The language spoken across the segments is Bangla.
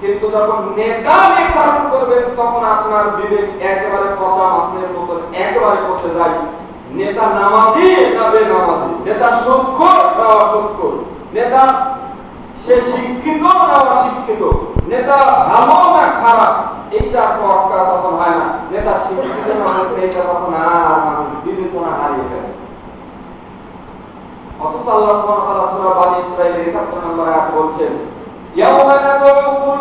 কিন্তু যখন নেতা নির্ধারণ করবেন, তখন আপনার বিবেক একেবারে পচা মাছের মতন একেবারে পচে যায়। নেতা নামাজি না বেনামাজি। নেতা সূক্ষ্ম না অসূক্ষ্ম নেতা সে শিক্ষিত না অশিক্ষিত। নেতা ভালো না খারাপ। এইটা তর্কা তখন হয় না। নেতা শিক্ষিত না এইটা তখন আর মানুষ বিবেচনা হারিয়ে ফেলে। অথচ আল্লাহ সুবহানাহু ওয়া তাআলা সূরা বানি ইসরাঈলের 71 নম্বর আয়াত বলছেন ইয়াওমা নাদউ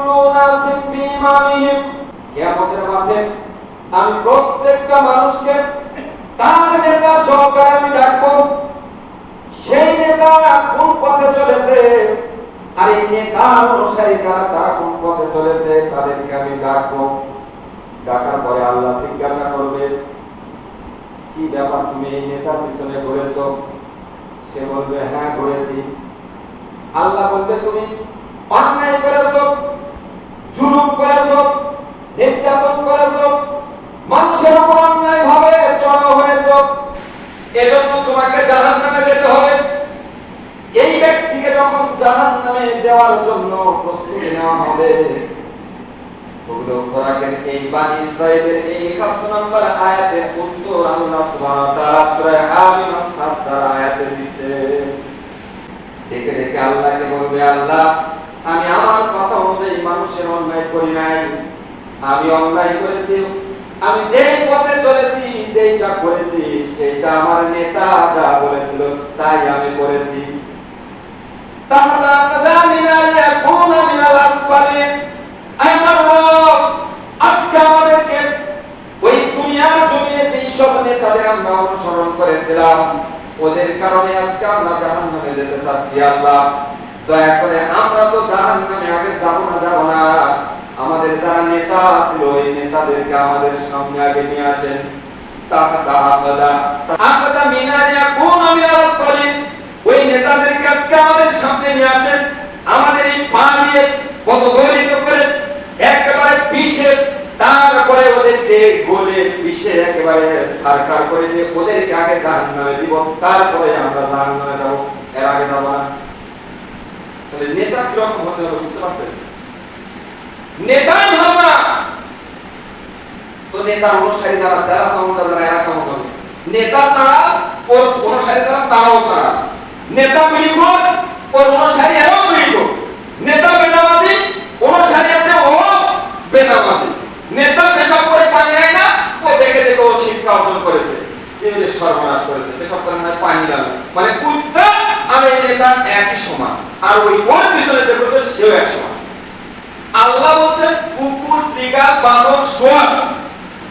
তাদেরকে আমি ডাকবো। ডাকার পরে আল্লাহ জিজ্ঞাসা করবে, কি ব্যাপার তুমি এই পিছনে ঘুরেছো? সে বলবে হ্যাঁ ঘুরেছি। আল্লাহ বলবে, তুমি অন্যায় করেছ জুলুম করেছ নির্যাতন করেছ মানুষের উপর অন্যায় ভাবে চড়াও হয়েছো এজন্য তোমাকে জাহান নামে যেতে হবে। এই ব্যক্তিকে যখন জাহান নামে দেওয়ার জন্য প্রস্তুতি নেওয়া হবে, ওগুলো খোরাকের এই বানি ইসরায়েলের এই 71 নম্বর আয়াতের উত্তর আল্লাহ সুবহানাহু ওয়া তাআলা সূরা আমিন 7 আয়াতে দিচ্ছে। দেখে দেখে আল্লাহকে বলবে, আল্লাহ, আমি আমার কথা মানুষের করি নাই। আমি অন্যায় করেছি। আমি যে পথে চলেছি যেইটা করেছি সেটা আমার নেতা যা বলেছিল, তাই আমি করেছি। ওদের কারণে আজকে আমরা আমরা তো আগে না না। আমাদের যারা নেতা ছিল, ওই নেতাদেরকে আমাদের সামনে আগে নিয়ে আসেন। একেবারে সারকার করে দিয়ে দিব, তারপরে আমরা নেতা কীরকম হতে হবে বুঝতে পারছেন? নেতাই হবে না তো নেতার অনুসারী যারা যারা সমুদ্র যারা এরা নেতা ছাড়া ওর অনুসারী যারা তারাও ছাড়া। নেতা বিলিখুন ওর অনুসারী এরাও বিলিখুন নেতা বেনামাজি অনুসারী আছে ও বেনামাজি নেতা পেশাব করে পানি নেয় না, ও দেখে দেখে ও শিক্ষা অর্জন করেছে। সর্বনাশ করেছে মানে পানি মানে আর এই নেতা একই সমান। আর ওই ওর পিছনে যে সেও এক সমান। আল্লাহ বলছেন কুকুর সিগা বানর সোয়াল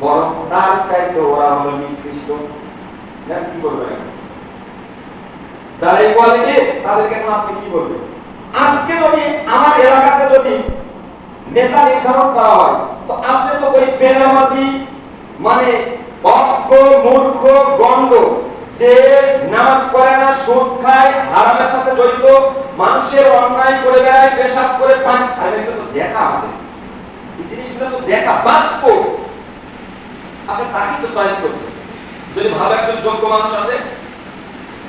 বরং তার চাইতে ওরা হলো নিকৃষ্ট। কি করবে যারা এই কোয়ালিটি তাদেরকে আপনি কি বলবেন? আজকে যদি আমার এলাকাতে যদি নেতা নির্ধারণ করা হয়, তো আপনি তো ওই বেনামাজি মানে অজ্ঞ মূর্খ, গণ্ড, যে নামাজ পড়ে না, সুদ খায়, হারামের সাথে জড়িত, মানুষের অন্যায় করে বেড়ায়, পেশাব করে পান, আরে তো দেখা আমাদের। এই জিনিসগুলো তো দেখা বাস্তব। আপনি তাকে তো চয়েস করছেন যদি ভালো একজন যোগ্য মানুষ আসে,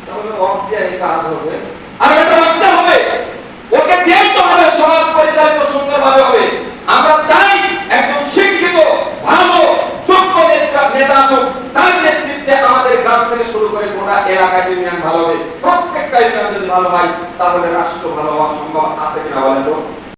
তাহলে অফ দিয়ে কাজ হবে। আর এটা রাখতে হবে। ওকে দিয়েই তো হবে, সমাজ পরিচালিত সুন্দরভাবে হবে। আমরা চাই একজন শিক্ষিত, ভালো, যোগ্য নেতা আসুক। তার নেতৃত্বে আমাদের গ্রাম থেকে শুরু করে গোটা এলাকায় ইউনিয়ন ভালো হবে। প্রত্যেকটা ইউনিয়ন যদি ভালো হয়, তাহলে রাষ্ট্র ভালো হওয়ার সম্ভব আছে কিনা বলেন তো?